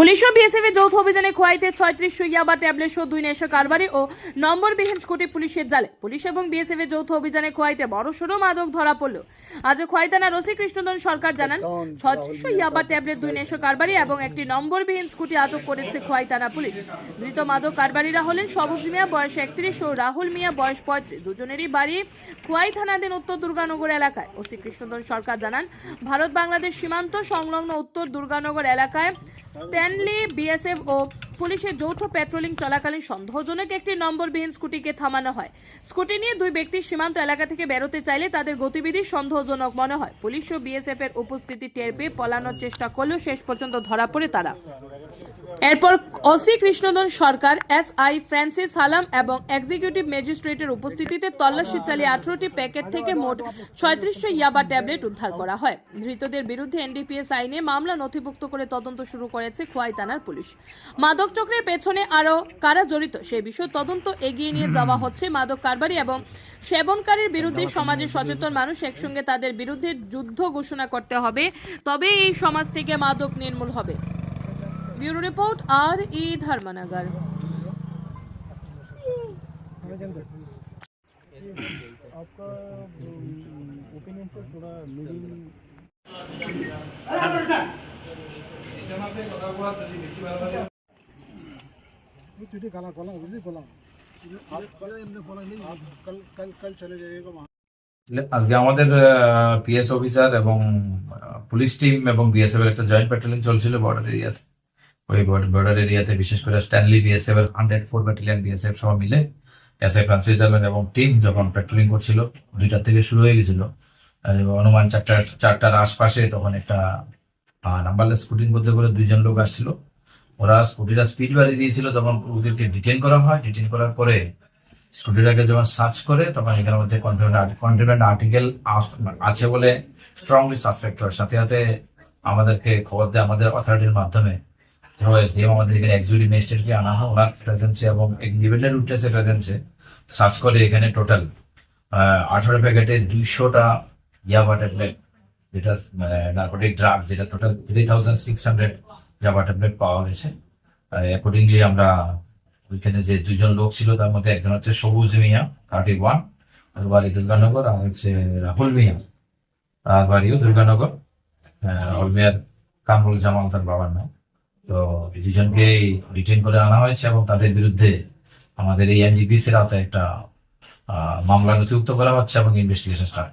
Police ও BSF এর যৌথ অভিযানে খোয়াইতে ছয়ত্রিশ ইয়াবা ট্যাবলেট সহ দুই নেশা কারবারি ও নম্বরবিহীন স্কুটি পুলিশের জালে। পুলিশ এবং বিএসএফ এর যৌথ অভিযানে খোয়াইতে বড় সড়ো মাদক ধরা পড়ল। আজ খোয়াই থানার ওসি কৃষ্ণদন সরকার জানান ছত্রিশ ইয়াবা ট্যাবলেট দুই নেশা কারবারি এবং একটি নম্বরবিহীন স্কুটি আটক করেছে খোয়াই থানা পুলিশ। ধৃত মাদক কারবারিরা হলেন সবুজ মিয়া বয়স একত্রিশ ও রাহুল মিয়া বয়স পঁয়ত্রিশ। দুজনেরই বাড়ি খোয়াই থানাধীন উত্তর দুর্গানগর এলাকায়। ওসি কৃষ্ণদন সরকার জানান ভারত বাংলাদেশ সীমান্ত সংলগ্ন উত্তর দুর্গানগর এলাকায় স্ট্যানলি, বিএসএফ ও পুলিশের যৌথ পেট্রোলিং চলাকালীন সন্দেহজনক একটি নম্বরবিহীন স্কুটিকে থামানো হয়। স্কুটি নিয়ে দুই ব্যক্তি সীমান্ত এলাকা থেকে বেরোতে চাইলে তাদের গতিবিধি সন্দেহজনক মনে হয়। পুলিশ ও বিএসএফ এর উপস্থিতি টের পেয়ে পলানোর চেষ্টা করলেও শেষ পর্যন্ত ধরা পড়ে তারা। এরপর OC Krishnadan Sarkar, S I Francis Halam এবং এক্সিকিউটিভ ম্যাজিস্ট্রেটের উপস্থিতিতে তল্লাশি চালিয়ে আঠারোটি প্যাকেট থেকে মোট ছয়ত্রিশশো ইয়াবা ট্যাবলেট উদ্ধার করা হয়। ধৃতদের বিরুদ্ধে এনডিপিএস আইনে মামলা নথিভুক্ত করে তদন্ত শুরু করেছে খোয়াই থানার পুলিশ। মাদক চক্রের পেছনে আরও কারা জড়িত সে বিষয়ে তদন্ত এগিয়ে নিয়ে যাওয়া হচ্ছে মাদক কারবারি এবং সেবনকারীর বিরুদ্ধে সমাজে সচেতন মানুষ একসঙ্গে তাদের বিরুদ্ধে যুদ্ধ ঘোষণা করতে হবে। তবে এই সমাজ থেকে মাদক নির্মূল হবে। bureau report R E Dharmanagar आपका ओपिनियन से थोड़ा मिडिल चीटी गला गला बुझली गला आप एमने गला नहीं आप कल कल कल चले जाइएगा वहाँ আজকে আমাদের পিএস অফিসার এবং আহ, পুলিশ টিম এবং বিএসএফ এর একটা জয়েন্ট প্যাট্রোলিং চলছিল বর্ডার এরিয়াতে ওই বর্ডার এরিয়াতে বিশেষ করে স্ট্যানলি বিএসএফ এর হান্ড্রেড ফোর ব্যাটালিয়ন বিএসএফ সব মিলে এস এ ফ্রান্সিস ডারম্যান এবং টিম যখন প্যাট্রোলিং করছিল দুইটার থেকে শুরু হয়ে গেছিল। অনুমান চারটা চারটার আশপাশে তখন একটা নাম্বারলেস স্কুটির মধ্যে করে দুইজন লোক আসছিল। ওরা স্কুটিটা স্পিড বাড়িয়ে দিয়েছিল, তখন ওদেরকে ডিটেন করা হয়। ডিটেন করার পরে স্কুটিটাকে যখন সার্চ করে, তখন এখানের মধ্যে কন্টেনমেন্ট আর্টিকেল আছে বলে স্ট্রংলি সাসপেক্ট হয়। সাথে সাথে আমাদেরকে খবর দেয়, আমাদের অথরিটির মাধ্যমে। আমাদের এখানে এক্সিকিউটিভ ম্যাজিস্ট্রেটকে আনা হয় ওনার প্রেজেন্সে এবং ইন্ডিপেন্ডেন্ট উইটনেসের প্রেজেন্সে সার্চ করে এখানে টোটাল আঠারো প্যাকেটে দুইশোটা ইয়াবা ট্যাবলেট যেটা নার্কোটিক ড্রাগ যেটা total three thousand six hundred ইয়াবা ট্যাবলেট পাওয়া গেছে। অ্যাকর্ডিংলি আমরা ওইখানে যে দুজন লোক ছিল তার মধ্যে একজন হচ্ছে সবুজ মিয়া থার্টি ওয়ান আর বাড়ি দুর্গানগর আর হচ্ছে রাহুল মিয়া তার বাড়িও দুর্গানগর আহ, কামরুল জামাল তার বাবার নাম। তো দুজনকে রিটেন করে আনা হয়েছে এবং তাদের বিরুদ্ধে আমাদের এই এনডিপিস এর আওতায় একটা মামলা নথিভুক্ত করা হচ্ছে এবং ইনভেস্টিগেশন স্টার্ট